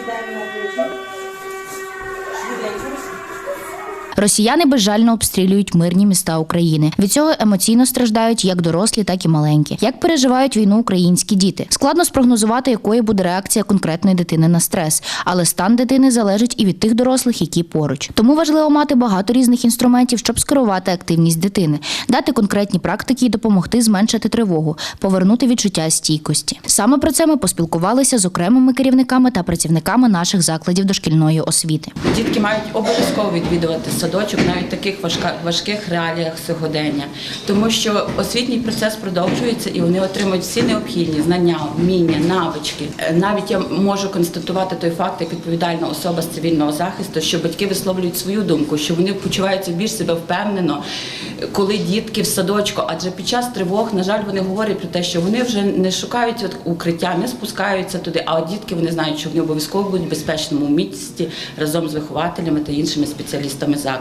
Gider mi olduğu için? Geçiyoruz. Росіяни безжально обстрілюють мирні міста України. Від цього емоційно страждають як дорослі, так і маленькі. Як переживають війну українські діти? Складно спрогнозувати, якою буде реакція конкретної дитини на стрес, але стан дитини залежить і від тих дорослих, які поруч. Тому важливо мати багато різних інструментів, щоб скерувати активність дитини, дати конкретні практики і допомогти зменшити тривогу, повернути відчуття стійкості. Саме про це ми поспілкувалися з окремими керівниками та працівниками наших закладів дошкільної освіти. Дітки мають обов'язково відвідувати садочок навіть в таких важких реаліях сьогодення, тому що освітній процес продовжується і вони отримують всі необхідні знання, вміння, навички. Е, Навіть я можу констатувати той факт, як відповідальна особа з цивільного захисту, що батьки висловлюють свою думку, що вони почуваються більш себе впевнено, коли дітки в садочку. Адже під час тривог, на жаль, вони говорять про те, що вони вже не шукають укриття, не спускаються туди. А дітки вони знають, що вони обов'язково будуть в безпечному місці разом з вихователями та іншими спеціалістами закладу.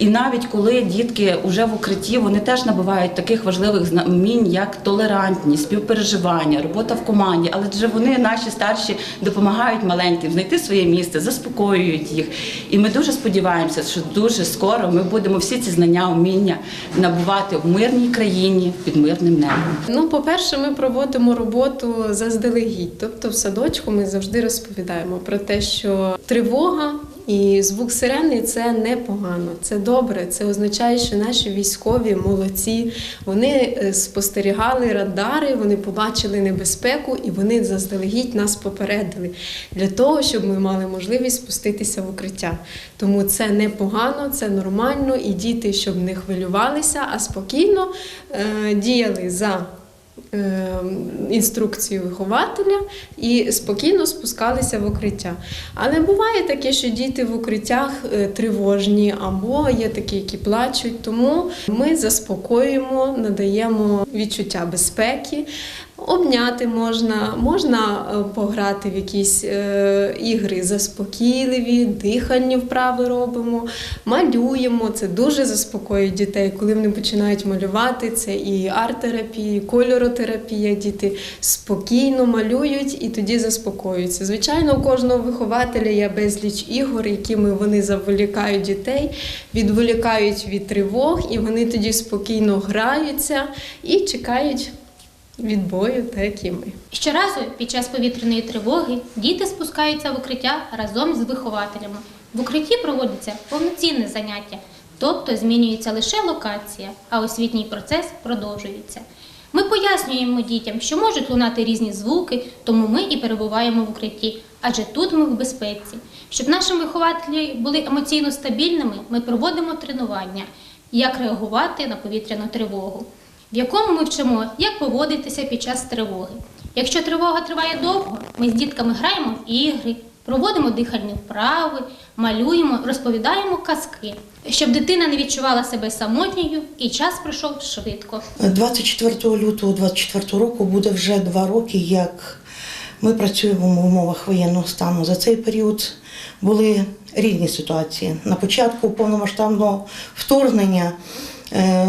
І навіть коли дітки вже в укритті, вони теж набувають таких важливих знамінь, як толерантність, співпереживання, робота в команді. Але вже вони, наші старші, допомагають маленьким знайти своє місце, заспокоюють їх. І ми дуже сподіваємося, що дуже скоро ми будемо всі ці знання, вміння набувати в мирній країні під мирним небом. Ну, по-перше, ми проводимо роботу заздалегідь. Тобто, в садочку ми завжди розповідаємо про те, що тривога і звук сирени це непогано, це добре. Це означає, що наші військові молодці. Вони е, спостерігали радари, вони побачили небезпеку і вони заздалегідь нас попередили для того, щоб ми мали можливість спуститися в укриття. Тому це непогано, це нормально, і діти, щоб не хвилювалися, а спокійно е, діяли за інструкцію вихователя і спокійно спускалися в укриття. Але буває таке, що діти в укриттях е, тривожні або є такі, які плачуть. Тому ми заспокоюємо, надаємо відчуття безпеки. Обняти можна, можна е, пограти в якісь е, ігри заспокійливі, дихальні вправи робимо, малюємо. Це дуже заспокоює дітей. Коли вони починають малювати, це і арт-терапія, і кольоротерапія. Діти спокійно малюють і тоді заспокоюються. Звичайно, у кожного вихователя є безліч ігор, якими вони заволікають дітей, відволікають від тривог, і вони тоді спокійно граються і чекають відбою, так як і ми. Щоразу під час повітряної тривоги діти спускаються в укриття разом з вихователями. В укритті проводиться повноцінне заняття, тобто змінюється лише локація, а освітній процес продовжується. Ми пояснюємо дітям, що можуть лунати різні звуки, тому ми і перебуваємо в укритті, адже тут ми в безпеці. Щоб наші вихователі були емоційно стабільними, ми проводимо тренування, як реагувати на повітряну тривогу в якому ми вчимо, як поводитися під час тривоги. Якщо тривога триває довго, ми з дітками граємо в ігри, проводимо дихальні вправи, малюємо, розповідаємо казки, щоб дитина не відчувала себе самотньою і час пройшов швидко. 24 лютого 24 року буде вже два роки, як ми працюємо в умовах воєнного стану. За цей період були різні ситуації. На початку повномасштабного вторгнення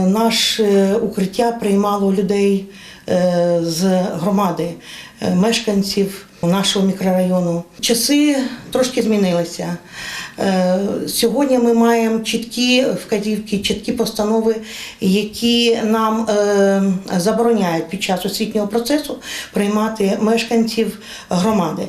наше укриття приймало людей е, з громади, е, мешканців нашого мікрорайону. Часи трошки змінилися. Е, Сьогодні ми маємо чіткі вказівки, чіткі постанови, які нам е, забороняють під час освітнього процесу приймати мешканців громади.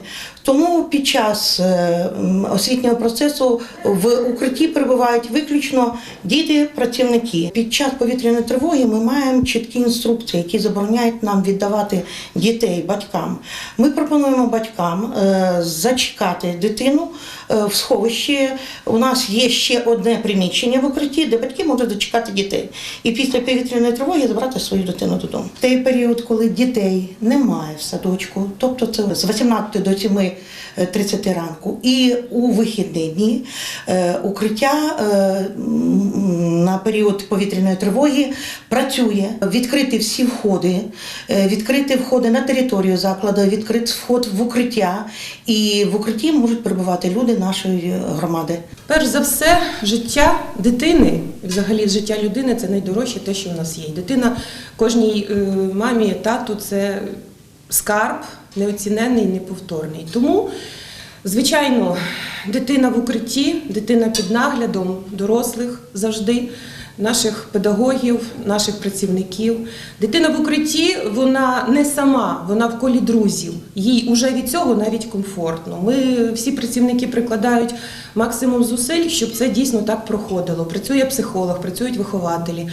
Тому під час е, освітнього процесу в укритті перебувають виключно діти, працівники. Під час повітряної тривоги ми маємо чіткі інструкції, які забороняють нам віддавати дітей батькам. Ми пропонуємо батькам е, зачекати дитину е, в сховищі. У нас є ще одне приміщення в укритті, де батьки можуть зачекати дітей. І після повітряної тривоги забрати свою дитину додому. Той період, коли дітей немає в садочку, тобто це з 18 до 7 30 ранку, і у вихідні дні е, укриття на період повітряної тривоги працює. Відкриті всі входи, відкриті входи на територію закладу, відкритий вход в укриття, і в укритті можуть перебувати люди нашої громади. Перш за все, життя дитини, взагалі життя людини це найдорожче те, що в нас є. Дитина кожній е, мамі, тату це скарб неоціненний, неповторний. Тому Звичайно, дитина в укритті, дитина під наглядом дорослих завжди, наших педагогів, наших працівників. Дитина в укритті, вона не сама, вона в колі друзів. Їй уже від цього навіть комфортно. Ми всі працівники прикладають максимум зусиль, щоб це дійсно так проходило. Працює психолог, працюють вихователі.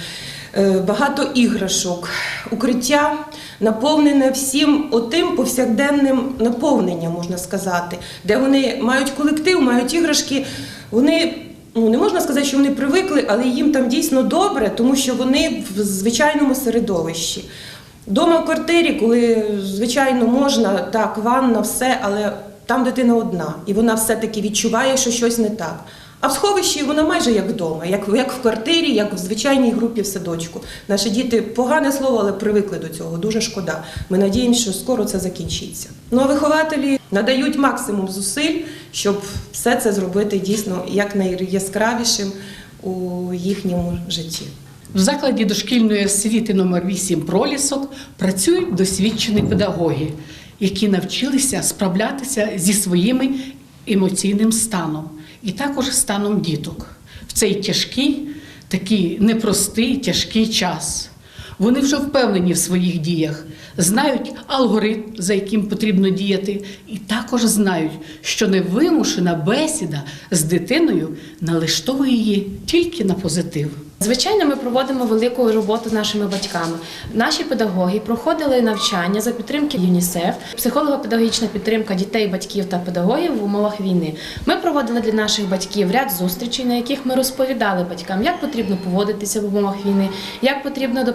Е, Багато іграшок, укриття наповнене всім отим повсякденним наповненням, можна сказати, де вони мають колектив, мають іграшки. Вони ну не можна сказати, що вони привикли, але їм там дійсно добре, тому що вони в звичайному середовищі. Дома в квартирі, коли звичайно можна, так, ванна, все, але там дитина одна, і вона все-таки відчуває, що щось не так. А в сховищі вона майже як вдома, як, як в квартирі, як в звичайній групі в садочку. Наші діти погане слово, але привикли до цього. Дуже шкода. Ми надіємося, що скоро це закінчиться. Ну а вихователі надають максимум зусиль, щоб все це зробити дійсно якнайяскравішим у їхньому житті. В закладі дошкільної освіти номер 8 пролісок працюють досвідчені педагоги, які навчилися справлятися зі своїм емоційним станом і також станом діток в цей тяжкий, такий непростий, тяжкий час. Вони вже впевнені в своїх діях, знають алгоритм, за яким потрібно діяти, і також знають, що невимушена бесіда з дитиною налаштовує її тільки на позитив. Звичайно, ми проводимо велику роботу з нашими батьками. Наші педагоги проходили навчання за підтримки ЮНІСЕФ, психолого-педагогічна підтримка дітей, батьків та педагогів в умовах війни. Ми проводили для наших батьків ряд зустрічей, на яких ми розповідали батькам, як потрібно поводитися в умовах війни, як потрібно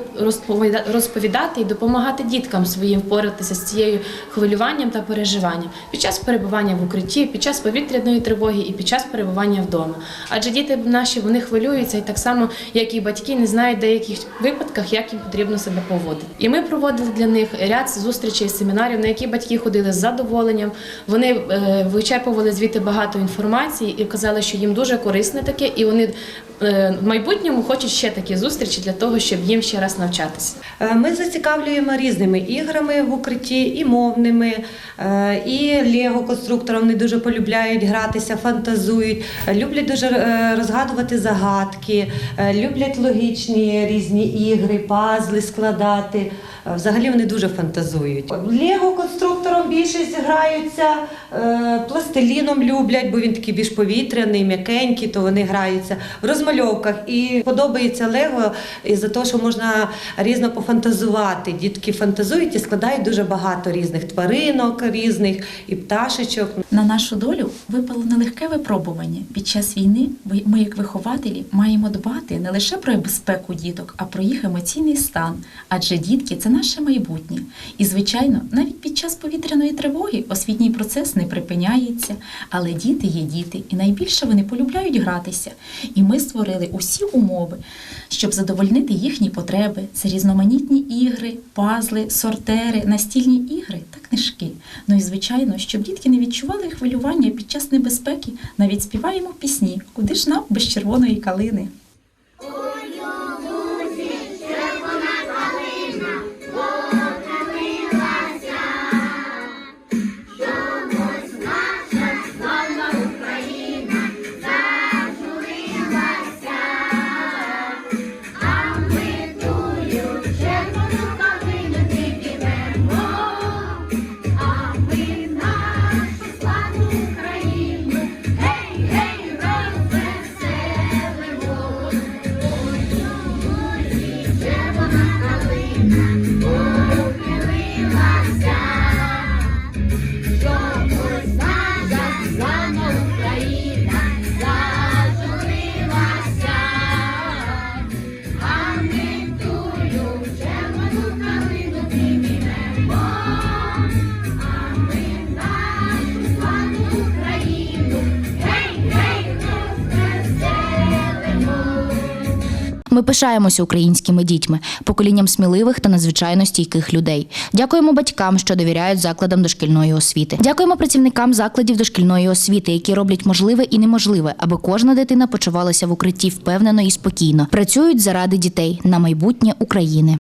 розповідати і допомагати діткам своїм впоратися з цією хвилюванням та переживанням під час перебування в укритті, під час повітряної тривоги і під час перебування вдома. Адже діти наші вони хвилюються і так само, як і батьки, не знають в деяких випадках, як їм потрібно себе поводити. І ми проводили для них ряд зустрічей, семінарів, на які батьки ходили з задоволенням. Вони е, вичерпували звідти багато інформації і казали, що їм дуже корисне таке, і вони в майбутньому хочуть ще такі зустрічі для того, щоб їм ще раз навчатися. Е, Ми зацікавлюємо різними іграми в укритті, і мовними, е, і лего-конструктором вони дуже полюбляють гратися, фантазують, е, люблять дуже е, розгадувати загадки, е, люблять логічні різні ігри, пазли складати. Е, Взагалі вони дуже фантазують. Лего-конструктором більшість граються, е, пластиліном люблять, бо він такий більш повітряний, м'якенький, то вони граються розмальовках. І подобається Лего із-за того, що можна різно пофантазувати. Дітки фантазують і складають дуже багато різних тваринок, різних і пташечок. На нашу долю випало нелегке випробування. Під час війни ми, як вихователі, маємо дбати не лише про безпеку діток, а про їх емоційний стан. Адже дітки це наше майбутнє. І, звичайно, навіть під час повітряної тривоги освітній процес не припиняється. Але діти є діти, і найбільше вони полюбляють гратися. І ми створили усі умови, щоб задовольнити їхні потреби. Це різноманітні ігри, пазли, сортери, настільні ігри та книжки. Ну і звичайно, щоб дітки не відчували хвилювання під час небезпеки, навіть співаємо пісні Куди ж нам без червоної калини. Ми пишаємося українськими дітьми, поколінням сміливих та надзвичайно стійких людей. Дякуємо батькам, що довіряють закладам дошкільної освіти. Дякуємо працівникам закладів дошкільної освіти, які роблять можливе і неможливе, аби кожна дитина почувалася в укритті впевнено і спокійно. Працюють заради дітей на майбутнє України.